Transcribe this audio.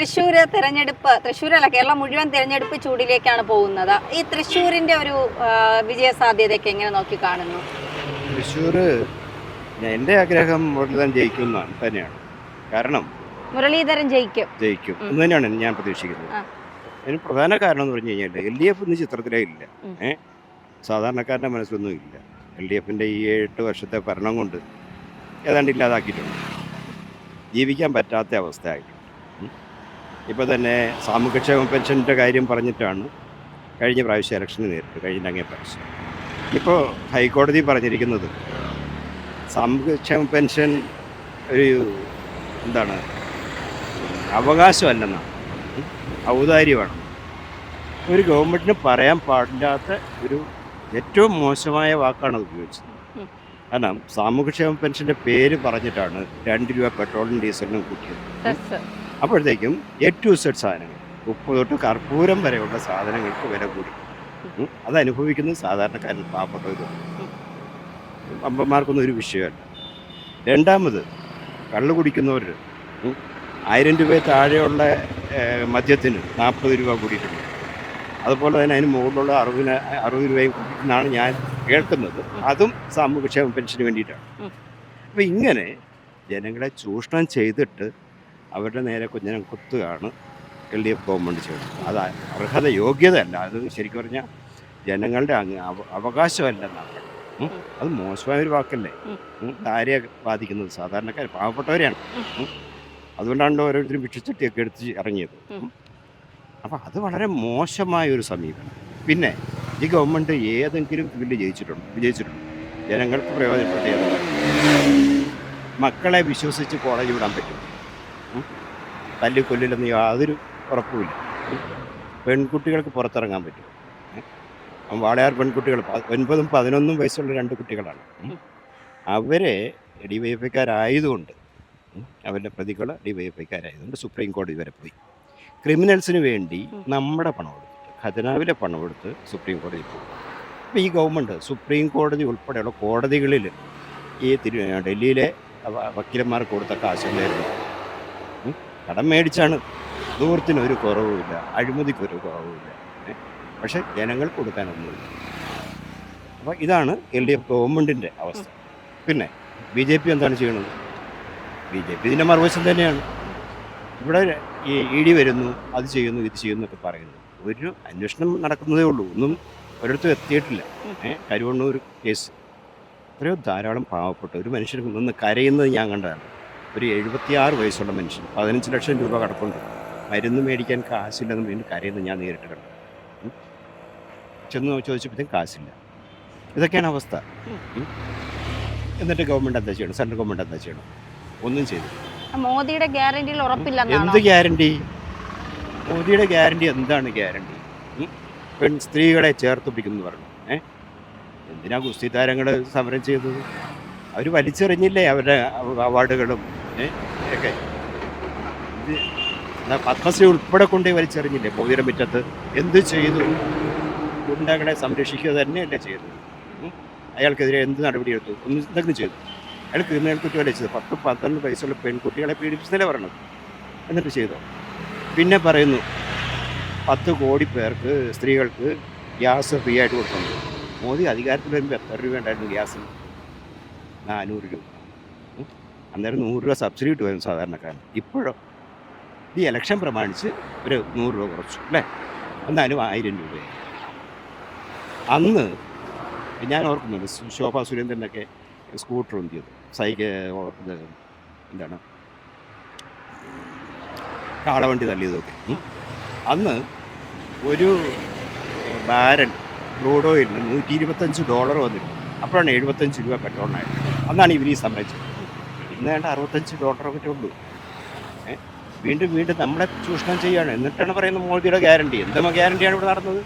തൃശ്ശൂര് തെരഞ്ഞെടുപ്പ് തൃശ്ശൂരല്ല കേരളം മുഴുവൻ തെരഞ്ഞെടുപ്പ് ചൂടിലേക്കാണ് പോകുന്നത്. ഈ തൃശ്ശൂരിന്റെ ഒരു വിജയ സാധ്യതയൊക്കെ എങ്ങനെ നോക്കി കാണുന്നു? തൃശ്ശൂർ എന്റെ ആഗ്രഹം മുരളീധരൻ ജയിക്കും തന്നെയാണ്. കാരണം മുരളീധരൻ ജയിക്കും. ജയിക്കും. എന്ന് തന്നെയാണ് ഞാൻ പ്രതീക്ഷിക്കുന്നത്. അതിന് പ്രധാന കാരണം എന്ന് പറഞ്ഞു കഴിഞ്ഞാൽ എൽ ഡി എഫ് ഇന്ന് ചിത്രത്തിലേ ഇല്ല. ഏഹ് സാധാരണക്കാരന്റെ മനസ്സിലൊന്നും ഇല്ല. എൽ ഡി എഫിന്റെ ഈ എട്ട് വർഷത്തെ ഭരണം കൊണ്ട് ഏതാണ്ട് ഇല്ലാതാക്കിയിട്ടുണ്ട്. ജീവിക്കാൻ പറ്റാത്ത അവസ്ഥയായിട്ടുണ്ട്. ഇപ്പോൾ തന്നെ സാമൂഹ്യക്ഷേമ പെൻഷന്റെ കാര്യം പറഞ്ഞിട്ടാണ് കഴിഞ്ഞ പ്രാവശ്യം ഇലക്ഷന് നേരിട്ട് കഴിഞ്ഞ അങ്ങേ പ്രാവശ്യം ഇപ്പോൾ ഹൈക്കോടതി പറഞ്ഞിരിക്കുന്നത് സാമൂഹ്യക്ഷേമ പെൻഷൻ ഒരു എന്താണ് അവകാശമല്ലെന്നാണ് ഔദാര്യമാണ് ഒരു ഗവൺമെന്റിന് പറയാൻ പാടില്ലാത്ത ഒരു ഏറ്റവും മോശമായ വാക്കാണ് ഉപയോഗിച്ചത്. കാരണം സാമൂഹ്യക്ഷേമ പെൻഷന്റെ പേര് പറഞ്ഞിട്ടാണ് രണ്ട് രൂപ പെട്രോളിനും ഡീസലിനും കൂട്ടിയത്. അപ്പോഴത്തേക്കും എ ടു സെഡ് സാധനങ്ങൾ ഉപ്പ് തൊട്ട് കർപ്പൂരം വരെയുള്ള സാധനങ്ങൾക്ക് വില കൂടി. അത് അനുഭവിക്കുന്നത് സാധാരണക്കാരൻ പാവപ്പെട്ടവരും അമ്പന്മാർക്കൊന്നും ഒരു വിഷയമല്ല. രണ്ടാമത് കള്ളു കുടിക്കുന്നവർ ആയിരം രൂപ താഴെയുള്ള മദ്യത്തിന് നാൽപ്പത് രൂപ കൂടിയിട്ടുണ്ട്. അതുപോലെ തന്നെ അതിന് മുകളിലുള്ള അറുപതിന് അറുപത് രൂപയും എന്നാണ് ഞാൻ കേൾക്കുന്നത്. അതും സാമൂഹ്യക്ഷേമ പെൻഷന് വേണ്ടിയിട്ടാണ്. അപ്പം ഇങ്ങനെ ജനങ്ങളെ ചൂഷണം ചെയ്തിട്ട് അവരുടെ നേരെ കുഞ്ഞനം കുത്തുകയാണ് എൽ ഡി എഫ് ഗവൺമെന്റ് ചെയ്യുന്നത്. അത് അർഹത യോഗ്യതയല്ല അത് ശരിക്കും പറഞ്ഞാൽ ജനങ്ങളുടെ അവകാശമല്ലെന്നാണ്. അത് മോശമായ ഒരു വാക്കല്ലേ ആരെയെ ബാധിക്കുന്നത് സാധാരണക്കാർ പാവപ്പെട്ടവരെയാണ്. അതുകൊണ്ടാണ് ഓരോരുത്തരും ഭിക്ഷച്ചട്ടിയൊക്കെ എടുത്ത് ഇറങ്ങിയത്. അപ്പോൾ അപ്പം അത് വളരെ മോശമായ ഒരു സമീപനം. പിന്നെ ഈ ഗവൺമെന്റ് ഏതെങ്കിലും ഫീൽഡ് ജയിച്ചിട്ടുണ്ട് വിജയിച്ചിട്ടുണ്ട്. ജനങ്ങൾക്ക് പ്രയോജനപ്പെട്ട മക്കളെ വിശ്വസിച്ച് കോളേജ് വിടാൻ പറ്റും. തല്ലി കൊല്ലില്ലെന്ന് യാതൊരു ഉറപ്പുമില്ല. പെൺകുട്ടികൾക്ക് പുറത്തിറങ്ങാൻ പറ്റും. വാളയാർ പെൺകുട്ടികൾ ഒൻപതും പതിനൊന്നും വയസ്സുള്ള രണ്ട് കുട്ടികളാണ്. അവരെ ഡി വൈ എഫ് ഐക്കാരായതുകൊണ്ട് അവരുടെ പ്രതികൾ ഡി വൈ എഫ് ഐക്കാരായതുകൊണ്ട് സുപ്രീം കോടതി വരെ പോയി. ക്രിമിനൽസിന് വേണ്ടി നമ്മുടെ പണം കൊടുത്ത് ഖജനാവിലെ പണം എടുത്ത് സുപ്രീം കോടതി പോകും അപ്പോൾ ഈ ഗവൺമെന്റ് സുപ്രീം കോടതി ഉൾപ്പെടെയുള്ള കോടതികളിൽ ഈ തിരു ഡൽഹിയിലെ വക്കീലന്മാർക്ക് കൊടുത്ത കാശുണ്ടായിരുന്നു ഉം, കടം മേടിച്ചാണ്. ദൂരത്തിന് ഒരു കുറവുമില്ല. അഴിമതിക്ക് ഒരു കുറവുമില്ല പക്ഷെ ജനങ്ങൾക്ക് കൊടുക്കാനൊന്നുമില്ല. അപ്പോൾ ഇതാണ് എൽ ഡി എഫ് ഗവൺമെന്റിന്റെ അവസ്ഥ. പിന്നെ ബി ജെ പി എന്താണ് ചെയ്യണത് ബി ജെ പി ഇതിന്റെ മറുവശം തന്നെയാണ്. ഇവിടെ ഈ ഇ ഡി വരുന്നു അത് ചെയ്യുന്നു ഇത് ചെയ്യുന്നു ഒക്കെ പറയുന്നു. ഒരു അന്വേഷണം നടക്കുന്നതേ ഉള്ളൂ. ഒന്നും ഒരിടത്തും എത്തിയിട്ടില്ല. കരുവണ്ണൂർ കേസ്. എത്രയോ ധാരാളം പാവപ്പെട്ട ഒരു മനുഷ്യർ നിന്ന് കരയുന്നത് ഞാൻ കണ്ടതാണ്. ഒരു എഴുപത്തിയാറ് വയസ്സുള്ള മനുഷ്യൻ പതിനഞ്ച് ലക്ഷം രൂപ കടപ്പുണ്ട്. മരുന്ന് മേടിക്കാൻ കാശില്ലെന്ന് വീണ്ടും കരയുന്നത് ഞാൻ നേരിട്ട് കണ്ടു. ചെന്ന് ചോദിച്ചപ്പോഴത്തേക്കും കാശില്ല. ഇതൊക്കെയാണ് അവസ്ഥ. എന്നിട്ട് ഗവൺമെന്റ് എന്താ ചെയ്യണം? സെൻട്രൽ ഗവൺമെന്റ് എന്താ ചെയ്യണം? ഒന്നും ചെയ്തു മോദിയുടെ ഗ്യാരണ്ടിയിൽ ഉറപ്പില്ല എന്ത് ഗ്യാരണ്ടി മോദിയുടെ ഗ്യാരണ്ടി എന്താണ് ഗ്യാരണ്ടി പെൺ സ്ത്രീകളെ ചേർത്ത് പിടിക്കുന്നു പറഞ്ഞു. ഏഹ് എന്തിനാ ഗുസ്തി താരങ്ങൾ സമരം ചെയ്തത് അവർ വലിച്ചെറിഞ്ഞില്ലേ അവരുടെ അവാർഡുകളും? ഒക്കെ. ഇത് പത്മശ്രീ ഉൾപ്പെടെ കൊണ്ടേ വലിച്ചെറിഞ്ഞില്ലേ പോയിരം മുറ്റത്ത്? എന്ത് ചെയ്തു? ഗുണ്ടകളെ സംരക്ഷിക്കുക തന്നെയല്ലേ ചെയ്തത്? അയാൾക്കെതിരെ എന്ത് നടപടിയെടുത്തു ഒന്നും എന്തെങ്കിലും ചെയ്തു. അയാൾ ക്രിമിനൽ കുറ്റമല്ലേ ചെയ്തത്? പത്ത് പന്ത്രണ്ട് വയസ്സുള്ള പെൺകുട്ടികളെ പീഡിപ്പിച്ചതല്ലേ പറയണത് എന്നിട്ട് ചെയ്തോ? പിന്നെ പറയുന്നു പത്ത് കോടി പേർക്ക് സ്ത്രീകൾക്ക് ഗ്യാസ് ഫ്രീ ആയിട്ട് കൊടുക്കുന്നു മോദി അധികാരത്തിൽ വരുമ്പോൾ എത്ര രൂപ ഉണ്ടായിരുന്നു ഗ്യാസിന്? നാനൂറ് രൂപ. അന്നേരം നൂറ് രൂപ സബ്സിഡി കിട്ടുമായിരുന്നു സാധാരണക്കാരൻ ഇപ്പോഴോ? ഈ ഇലക്ഷൻ പ്രമാണിച്ച് ഒരു നൂറ് രൂപ കുറച്ചു അല്ലേ? എന്നാലും ആയിരം രൂപയായി. അന്ന് ഞാൻ ഓർക്കുന്നുണ്ട് ശോഭ സുരേന്ദ്രനൊക്കെ സ്കൂട്ടർ എന്ത് സൈക്ക് എന്താണ്? കാളവണ്ടി തള്ളിയതൊക്കെ. അന്ന് ഒരു ബാരൻ ക്രൂഡ് ഓയിലിന് നൂറ്റി ഇരുപത്തഞ്ച് ഡോളർ വന്നിട്ടുണ്ട് അപ്പോഴാണ് എഴുപത്തഞ്ച് രൂപ പെട്രോളിനായിട്ട്. അന്നാണ് ഇവർ ഈ സംരംഭിച്ചത് ഇന്ന് വേണ്ട അറുപത്തഞ്ച് ഒക്കെ ഉള്ളൂ. വീണ്ടും വീണ്ടും നമ്മളെ ചൂഷണം ചെയ്യുകയാണ് എന്നിട്ടാണ് പറയുന്നത് മോദിയുടെ ഗ്യാരണ്ടി എന്തെങ്കിലും ഗ്യാരണ്ടിയാണ് ഇവിടെ നടന്നത്?